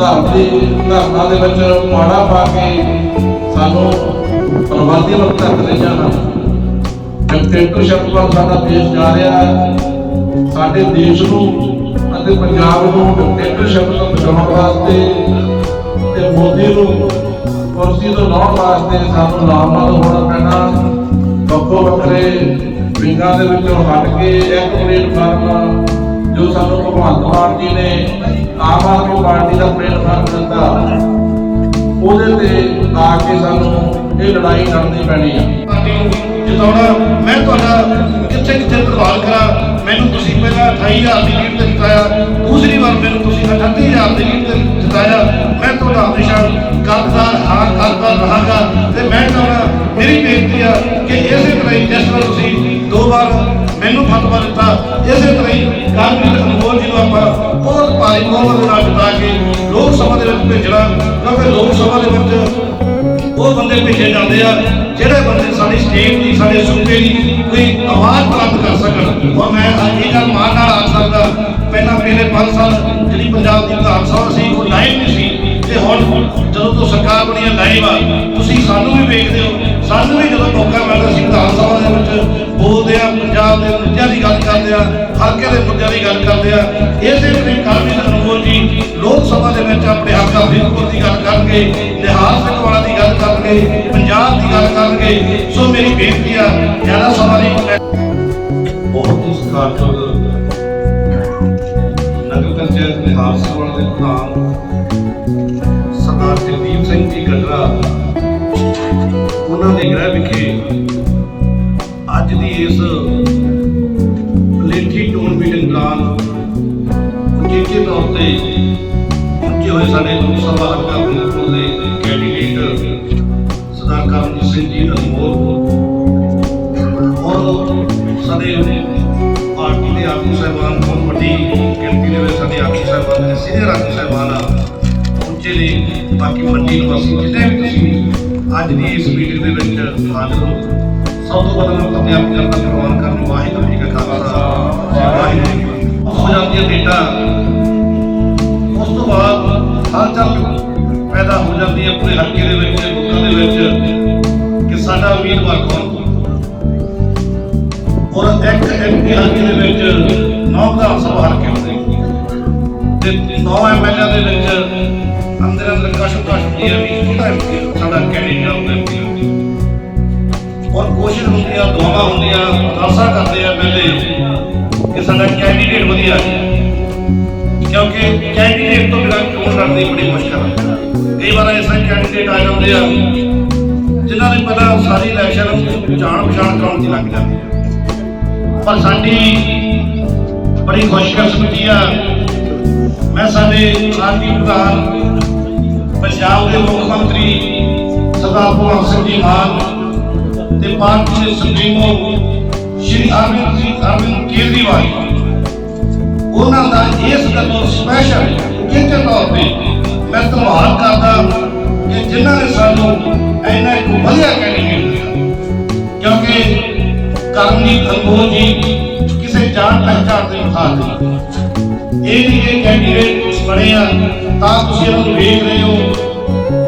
ਧਰਮ ਦੀ ਧਰਮਾਂ ਦੇ ਵਿੱਚ ਮਾੜਾ ਪਾ ਕੇ ਸਾਨੂੰ ਪ੍ਰਬੰਧੀ ਵੱਲ ਧੱਕ ਨਹੀਂ ਜਾਣਾ। ਡਿਕਟੇਟਰਸ਼ਿਪ ਵੱਲ ਸਾਡਾ ਦੇਸ਼ ਜਾ ਰਿਹਾ ਹੈ। ਸਾਡੇ ਦੇਸ਼ ਨੂੰ ਅਤੇ ਪੰਜਾਬ ਨੂੰ ਡਿਕਟੇਟਰਸ਼ਿਪ ਤੋਂ ਬਚਾਉਣ ਵਾਸਤੇ ਤੇ ਮੋਦੀ ਨੂੰ ਕੁਰਸੀ ਤੋਂ ਲਾਉਣ ਵਾਸਤੇ ਸਾਨੂੰ ਲਾਮਬੰਦ ਹੋਣਾ ਪੈਣਾ। ਵੱਖੋ ਵੱਖਰੇ ਵਿੰਗਾਂ ਦੇ ਵਿੱਚੋਂ ਹਟ ਕੇ ਇੱਕ ਪਲੇਟਫਾਰਮ ਜੋ ਸਾਨੂੰ ਭਗਵੰਤ ਮਾਨ ਜੀ ਨੇ ਆਮ ਆਦਮੀ ਪਾਰਟੀ ਦਾ ਪਲੇਟਫਾਰਮ ਦਿੱਤਾ। ਉਹਦੇ ਤੇ ਆ ਕੇ ਸਾਨੂੰ ਇਹ ਲੜਾਈ ਲੜਨੀ ਪੈਣੀ ਆ। ਜਿਤਾਉਣਾ 28000 ਦੀ ਲੀਡ ਤੇ ਜਿਤਾਇਆ। ਦੂਸਰੀ ਵਾਰ ਮੈਨੂੰ ਤੁਸੀਂ 38000 ਦੀ ਲੀਡ ਤੇ ਜਿਤਾਇਆ। ਮੈਂ ਤੁਹਾਡਾ ਹਮੇਸ਼ਾ ਕਰਦਾਰ ਹਾਂ ਕਰਦਾ ਰਹਾਂਗਾ। ਤੇ ਮੈਂ ਚਾਹੁੰਦਾ, ਮੇਰੀ ਬੇਨਤੀ ਆ ਕਿ ਇਸੇ ਤਰ੍ਹਾਂ ਹੀ ਜਿਸ ਤਰ੍ਹਾਂ ਤੁਸੀਂ ਦੋ ਵਾਰ ਮੈਨੂੰ ਫਤਵਾ ਦਿੱਤਾ, ਇਸੇ ਤਰ੍ਹਾਂ ਹੀ ਕਾਂਗਰਸ ਅਨਮੋਲ ਜੀ ਨੂੰ ਆਪਾਂ ਬਹੁਤ ਭਾਰੀ ਬਹੁਮਤ ਨਾਲ ਜਿਤਾ ਕੇ ਲੋਕ ਸਭਾ ਦੇ ਵਿੱਚ ਭੇਜਣਾ, ਕਿਉਂਕਿ ਲੋਕ ਸਭਾ ਦੇ ਵਿੱਚ ਉਹ ਬੰਦੇ ਭੇਜੇ ਜਾਂਦੇ ਆ, ਜਿਹੜੇ ਬੰਦੇ ਸਾਡੀ ਸਟੇਟ ਦੀ, ਸਾਡੇ ਸੂਬੇ ਦੀ ਕੋਈ ਆਵਾਜ਼ ਪ੍ਰਾਪਤ ਕਰ ਸਕਣ। ਔਰ ਮੈਂ ਅੱਜ ਇਹ ਗੱਲ ਮਾਰ ਪਹਿਲਾਂ ਪਿਛਲੇ 5 ਸਾਲ ਜਿਹੜੀ ਪੰਜਾਬ ਦੀ ਵਿਧਾਨ ਸਭਾ ਸੀ, ਉਹ ਲਾਈਵ ਨਹੀਂ ਸੀ। ਤੇ ਹੁਣ ਜਦੋਂ ਤੋਂ ਸਰਕਾਰ ਬਣੀ ਹੈ ਲਾਈਵ ਆ, ਤੁਸੀਂ ਸਾਨੂੰ ਵੀ ਵੇਖਦੇ ਹੋ। ਸਾਨੂੰ ਵੀ ਜਦੋਂ ਮੌਕਾ ਮਿਲਦਾ ਸੀ ਵਿਧਾਨ ਸਭਾ ਦੇ ਵਿੱਚ ਬੋਲਦੇ ਆ, ਪੰਜਾਬ ਦੇ ਮੁੱਦਿਆਂ ਦੀ ਗੱਲ ਕਰਦੇ ਆ, ਹਲਕੇ ਦੇ ਮੁੱਦਿਆਂ ਦੀ ਗੱਲ ਕਰਦੇ ਆ, ਇਸੇ ਤਰ੍ਹਾਂ ਕਾਰਮੀ ਅਨਮੋਲ ਜੀ ਲੋਕ ਸਭਾ ਦੇ ਵਿੱਚ ਆਪਣੇ ਹੱਕਾਂ ਬਿਲਕੁਲ ਦੀ ਗੱਲ ਕਰਨਗੇ ਲਿਹਾਜ਼ ਵਾਲਾ ਦੀ ਗੱਲ ਕਰਨਗੇ, ਪੰਜਾਬ ਦੀ ਗੱਲ ਕਰਨਗੇ। ਸੋ ਮੇਰੀ ਬੇਨਤੀ ਆ ਜ਼ਿਆਦਾ ਸਮਾਂ ਨਹੀਂ ਬਹੁਤ ਹੀ ਸਤਿਕਾਰਯੋਗ ਪੰਚਾਇਤ ਬਿਹਾਰ ਦੇ ਪ੍ਰਧਾਨ ਸਰਦਾਰ ਜਗਦੀਪ ਸਿੰਘ ਜੀ ਗੱਡਰਾ। ਉਹਨਾਂ ਦੇ ਗ੍ਰਹਿ ਵਿਖੇ ਅੱਜ ਦੀ ਇਸ ਪਲੇਠੀ ਟੂਨ ਮੀਟਿੰਗ ਦੌਰਾਨ ਉਚੇਚੇ ਤੌਰ ਤੇ ਪਹੁੰਚੇ ਹੋਏ ਸਾਡੇ ਲੋਕ ਸਭਾ ਹਲਕਾ ਬਿਲਕੁਲ ਦੇ ਕੈਂਡੀਡੇਟ ਸਰਦਾਰ ਕਰਮਜੀਤ ਸਿੰਘ ਜੀ ਅਨਮੋਲ ਔਰ ਸਾਡੇ ਪਾਰਟੀ ਦੇ ਆਗੂ ਸਾਹਿਬਾਨ ਬਹੁਤ ਵੱਡੀ ਸਾਹਿਬਾਨ ਨੇ ਸੀਨੀਅਰ ਆ ਪਹੁੰਚੇ ਨੇ ਬਾਕੀ ਮੰਡੀ ਨਿਵਾਸੀ ਜਿੰਨੇ ਵੀ ਤੁਸੀਂ ਅੱਜ ਦੀ ਇਸ ਮੀਟਿੰਗ ਦੇ ਵਿੱਚ ਹਾਜ਼ਰ ਹੋ। ਸਭ ਤੋਂ ਪਹਿਲਾਂ ਮੈਂ ਆਪਣੇ ਆਪ ਕਰਨਾ ਪ੍ਰਵਾਨ ਕਰਨ ਵਾਹਿਗੁਰੂ ਜੀ ਕਾ ਖਾਲਸਾ, ਵਾਹਿਗੁਰੂ ਜੀ ਹੋ ਜਾਂਦੀ ਹੈ ਉਸ ਤੋਂ ਬਾਅਦ ਹਲਚਲ ਪੈਦਾ ਹੋ ਜਾਂਦੀ ਹੈ ਪੂਰੇ ਹਲਕੇ ਦੇ ਵਿੱਚ ਲੋਕਾਂ ਦੇ ਵਿੱਚ ਕਿ ਸਾਡਾ ਉਮੀਦਵਾਰ ਕੌਣ? ਔਰ ਇੱਕ ਐਮਪੀ ਹਲਕੇ ਦੇ ਵਿੱਚ ਨੌ ਵਿਧਾਨ ਸਭਾ ਹਲਕੇ ਹੁੰਦੇ ਤੇ ਨੌ ਐਮਐਲਏ ਦੇ ਵਿੱਚ ਅੰਦਰ ਅੰਦਰ ਕਸ਼ਮ ਕਸ਼ ਹੁੰਦੀ ਵੀ ਕਿਹੜਾ ਐਮਪੀ ਸਾਡਾ ਕੈਂਡੀਡੇਟ ਆਉਂਦਾ ਐਮਪੀ ਔਰ ਕੋਸ਼ਿਸ਼ ਹੁੰਦੀ ਆ, ਦੁਆਵਾਂ ਹੁੰਦੀਆਂ ਅਰਦਾਸਾਂ ਕਰਦੇ ਆ ਪਹਿਲੇ ਕਿ ਸਾਡਾ ਕੈਂਡੀਡੇਟ ਵਧੀਆ ਹੈ। ਕਿਉਂਕਿ ਕੈਂਡੀਡੇਟ ਤੋਂ ਬਿਨਾਂ ਚੋਣ ਲੜਨੀ ਬੜੀ ਮੁਸ਼ਕਲ ਹੈ ਕਈ ਵਾਰ ਐਸੇ ਕੈਂਡੀਡੇਟ ਆ ਜਾਂਦੇ ਆ, ਜਿਨ੍ਹਾਂ ਨੇ ਪਹਿਲਾਂ ਸਾਰੀ ਇਲੈਕਸ਼ਨ ਜਾਣ ਪਛਾਣ ਕਰਾਉਣ ਦੀ ਲੱਗ ਜਾਂਦੀ ਹੈ ਪਰ ਸਾਡੀ ਬੜੀ ਖੁਸ਼ਕਿਸਮਤੀ ਆ ਮੈਂ ਸਾਡੇ ਰਾਜੀ ਪ੍ਰਧਾਨ, ਪੰਜਾਬ ਦੇ ਮੁੱਖ ਮੰਤਰੀ ਸਰਦਾਰ ਭਗਵੰਤ ਸਿੰਘ ਜੀ ਮਾਨ ਤੇ ਪਾਰਟੀ ਦੇ ਸੁਪਰੀਮੋ ਸ਼੍ਰੀ ਅਰਵਿੰਦ ਜੀ, ਅਰਵਿੰਦ ਕੇਜਰੀਵਾਲ ਉਹਨਾਂ ਦਾ ਇਸ ਗੱਲੋਂ ਸਪੈਸ਼ਲ ਕਿਤੇ ਤੌਰ ਤੇ ਮੈਂ ਧੰਨਵਾਦ ਕਰਦਾ ਕਿ ਜਿਨ੍ਹਾਂ ਨੇ ਸਾਨੂੰ ਇੰਨਾ ਇੱਕ ਵਧੀਆ ਕੈਂਡੀਡੇਟ ਦਿੱਤਾ। ਕਿਉਂਕਿ ਕਰਮਜੀਤ ਅਨਮੋਲ ਜੀ ਕਿਸੇ ਜਾਣ ਪਹਿਚਾਣ ਦੇ ਮੁਖਾਤ ਨਹੀਂ ਇਹ ਨਹੀਂ ਇਹ ਕੈਂਡੀਡੇਟ ਬਣੇ ਆ, ਤਾਂ ਤੁਸੀਂ ਇਹਨਾਂ ਨੂੰ ਵੇਖ ਰਹੇ ਹੋ।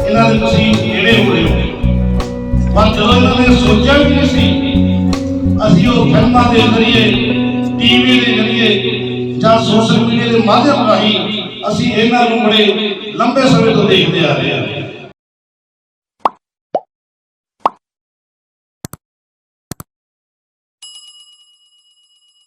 ਇਹਨਾਂ ਦੇ ਤੁਸੀਂ ਨੇੜੇ ਹੋ ਰਹੇ ਹੋ। ਪਰ ਜਦੋਂ ਇਹਨਾਂ ਨੇ ਸੋਚਿਆ ਵੀ ਨਹੀਂ ਸੀ, ਅਸੀਂ ਉਹ ਫਿਲਮਾਂ ਦੇ ਜ਼ਰੀਏ ਟੀਵੀ ਦੇ ਜ਼ਰੀਏ ਜਾਂ ਸੋਸ਼ਲ ਮੀਡੀਆ ਦੇ ਮਾਧਿਅਮ ਰਾਹੀਂ ਅਸੀਂ ਇਹਨਾਂ ਨੂੰ ਬੜੇ ਲੰਬੇ ਸਮੇਂ ਤੋਂ ਦੇਖਦੇ ਆ ਰਹੇ ਹਾਂ।